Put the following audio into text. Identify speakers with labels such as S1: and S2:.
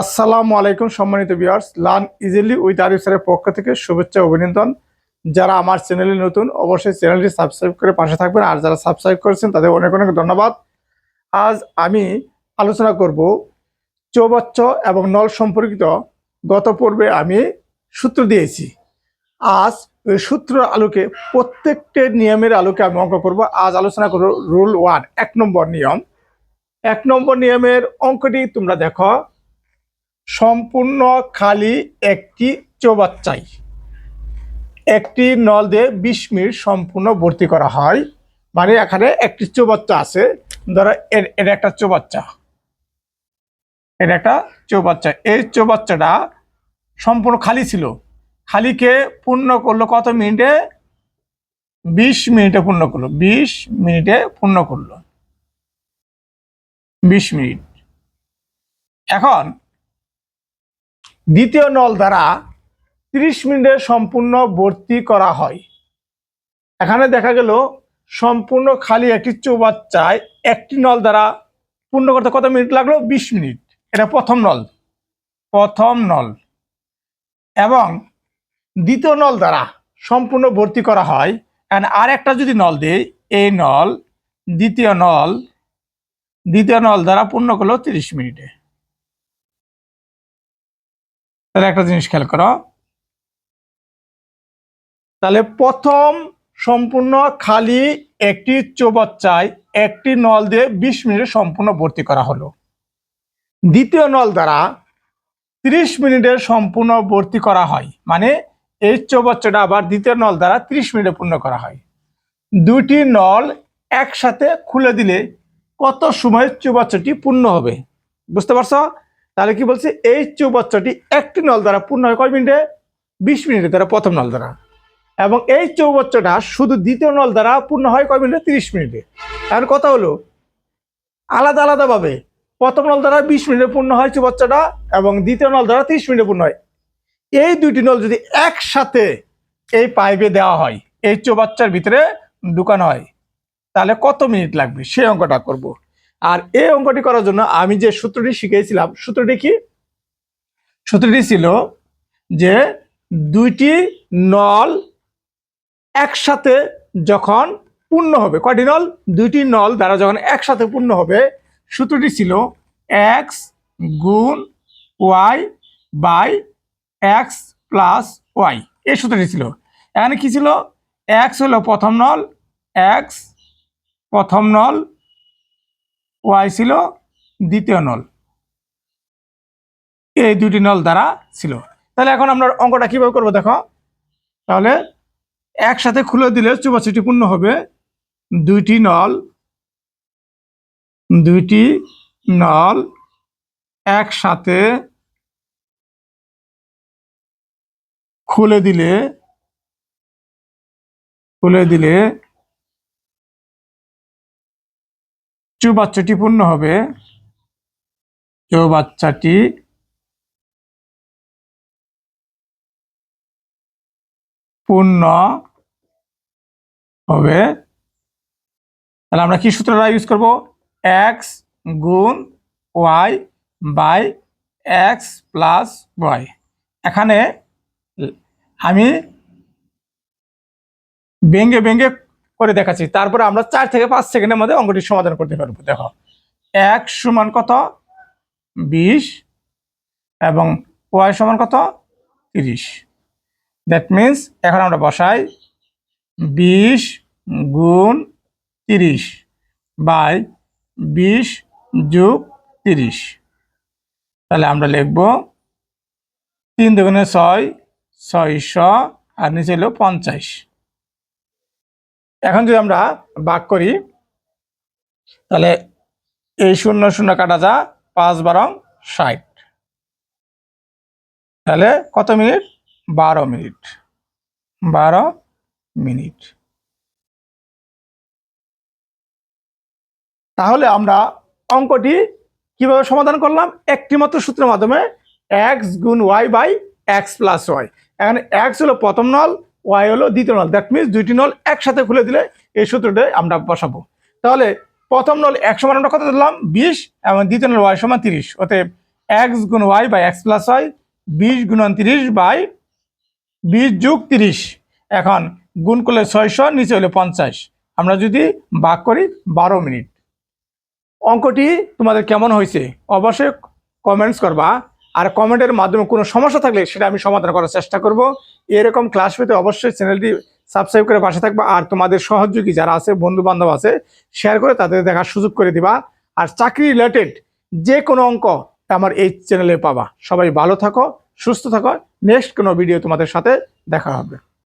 S1: আসসালামু আলাইকুম সম্মানিত viewers learn easily with Arif স্যারের পক্ষ থেকে শুভেচ্ছা অভিনন্দন। যারা আমার চ্যানেলে নতুন, অবশ্যই চ্যানেলটি সাবস্ক্রাইব করে পাশে থাকবেন, আর যারা সাবস্ক্রাইব করেছেন, তাদের অনেক অনেক ধন্যবাদ। আজ আমি আলোচনা করব চৌবাচ্চ এবং নল সম্পর্কিত। গত পর্বে আমি সূত্র দিয়েছি। আজ ওই সূত্র আলোকে, প্রত্যেকটি নিয়মের আলোকে আমি অঙ্ক করব। আজ আলোচনা করব রুল ওয়ান এক নম্বর নিয়ম। এক নম্বর নিয়মের অঙ্কটি তোমরা দেখো। সম্পূর্ণ খালি একটি চৌবাচ্চাই। একটি নল দিয়ে বিশ মিনিট সম্পূর্ণ ভর্তি করা হয়। মানে এখানে একটি চৌবাচ্চা আছে। ধরো এর- একটা চৌবাচ্চা। এটা একটা চৌবাচ্চা। এই চৌবাচ্চাটা সম্পূর্ণ খালি ছিল। খালিকে পূর্ণ করল কত মিনিটে? বিশ মিনিটে পূর্ণ করল। বিশ মিনিটে পূর্ণ করল। বিশ মিনিট। এখন দ্বিতীয় নল দ্বারা ত্রিশ মিনিটে সম্পূর্ণ ভর্তি করা হয়। এখানে দেখা গেল, সম্পূর্ণ খালি একটি চৌবাচ্চায় একটি নল দ্বারা পূর্ণ করতে কত মিনিট লাগল? বিশ মিনিট। এটা প্রথম নল। প্রথম নল। এবং দ্বিতীয় নল দ্বারা সম্পূর্ণ ভর্তি করা হয়। And আর একটা যদি নল দেই, এই নল, দ্বিতীয় নল দ্বিতীয় নল দ্বারা পূর্ণ করল তিরিশ মিনিটে। তাহলে একটা জিনিস খেয়াল করো। তাহলে প্রথম সম্পূর্ণ খালি একটি চৌবাচ্চায় একটি নল দিয়ে বিশ মিনিটে সম্পূর্ণ ভর্তি করা হলো। দ্বিতীয় নল দ্বারা ত্রিশ মিনিটে সম্পূর্ণ ভর্তি করা হয় মানে এই চৌবাচ্চাটা আবার দ্বিতীয় নল দ্বারা ত্রিশ মিনিটে পূর্ণ করা হয়। দুটি নল একসাথে খুলে দিলে কত সময় চৌবাচ্চাটি পূর্ণ হবে? বুঝতে পারছ? তাহলে কি বলছে, এই চৌবাচ্চাটি একটি নল দ্বারা পূর্ণ হয় কয় মিনিটে? বিশ মিনিটে দ্বারা প্রথম নল দ্বারা। এবং এই চৌবাচ্চাটা শুধু দ্বিতীয় নল দ্বারা পূর্ণ হয় কয় মিনিটে? তিরিশ মিনিটে। এখন কথা হলো, আলাদা আলাদাভাবে প্রথম নল দ্বারা বিশ মিনিটে পূর্ণ হয় চৌবাচ্চাটা এবং দ্বিতীয় নল দ্বারা তিরিশ মিনিটে পূর্ণ হয়। এই দুইটি নল যদি একসাথে এই পাইপে দেওয়া হয়, এই চৌবাচ্চার ভিতরে ঢুকানো হয়, তাহলে কত মিনিট লাগবে? সেই অঙ্কটা করব। আর এই অঙ্কটি করার জন্য আমি যে সূত্রটি শিখেছিলাম, সূত্রটি কি? সূত্রটি ছিল যে দুইটি নল একসাথে যখন পূর্ণ হবে, কয়টি নল? দুইটি নল দ্বারা যখন একসাথে পূর্ণ হবে, সূত্রটি ছিল এক্স গুণ Y by X plus Y এই সূত্রটি ছিল। এখানে কি ছিল? এক্স হলো প্রথম নল এক্স প্রথম নল ওয়াই ছিল দ্বিতীয় নল। এই দুটি নল দ্বারা ছিল। তাহলে এখন আমরা অঙ্কটা কীভাবে করব দেখো? তাহলে একসাথে খুলে দিলে চুপাচিটি পূর্ণ হবে। দুইটি নল দুইটি নল একসাথে খুলে দিলে খুলে দিলে চৌবাচ্চাটি পূর্ণ হবে চো বাচ্চাটি পূর্ণ হবে, তাহলে আমরা কি সূত্রটা ইউজ করব? এক্স গুণ Y by X plus Y এখানে আমি ব্যঙ্গে ব্যঙ্গে করে দেখাচ্ছি। তারপরে আমরা চার থেকে পাঁচ সেকেন্ডের মধ্যে অঙ্কটি সমাধান করতে পারব। দেখো, এক সমান কত? বিশ। এবং ওয়াই সমান কত? তিরিশ। দ্যাট মিন্স এখন আমরা বসাই বিশ গুণ তিরিশ বাই বিশ যোগ তিরিশ। তাহলে আমরা লিখব তিন দুগুণে ছয়, ছয়শো, আর নিচে হলো পঞ্চাশ। এখন যদি আমরা ভাগ করি, তাহলে এই শূন্য শূন্য কাটা যা পাঁচ বারং ষাট। তাহলে কত মিনিট? বারো মিনিট। বারো মিনিট। তাহলে আমরা অঙ্কটি কীভাবে সমাধান করলাম? একটি মাত্র সূত্রের মাধ্যমে এক্স গুণ Y by X plus Y এখানে এক্স হলো প্রথম নল ওয়াই হলো দ্বিতীয় নল। দ্যাট মিনস দুইটি নল একসাথে খুলে দিলে এই সূত্রটা আমরা বসাবো। তাহলে প্রথম নল এক সমান আমরা কত দিলাম বিশ এবং দ্বিতীয় নল ওয়াই সমান তিরিশ। অতএব এক্স গুণ Y by X plus Y বিশ গুণন তিরিশ বাই বিশ যুগ তিরিশ। এখন গুণ করলে ছয়শো, নিচে হলে পঞ্চাশ। আমরা যদি ভাগ করি বারো মিনিট। অঙ্কটি তোমাদের কেমন হয়েছে? অবশ্যই কমেন্টস করবা। আর কমেন্টের মাধ্যমে কোনো সমস্যা থাকলে সেটা আমি সমাধান করার চেষ্টা করব। এরকম ক্লাস পেতে অবশ্যই চ্যানেলটি সাবস্ক্রাইব করে পাশে থাকবা আর তোমাদের সহযোগী যারা আছে বন্ধু বান্ধব আছে শেয়ার করে তাদের দেখার সুযোগ করে দিবা। আর চাকরি রিলেটেড যে কোনো অঙ্ক আমার এই চ্যানেলে পাবা। সবাই ভালো থাকো, সুস্থ থাকো। নেক্সট কোনো ভিডিও তোমাদের সাথে দেখা হবে।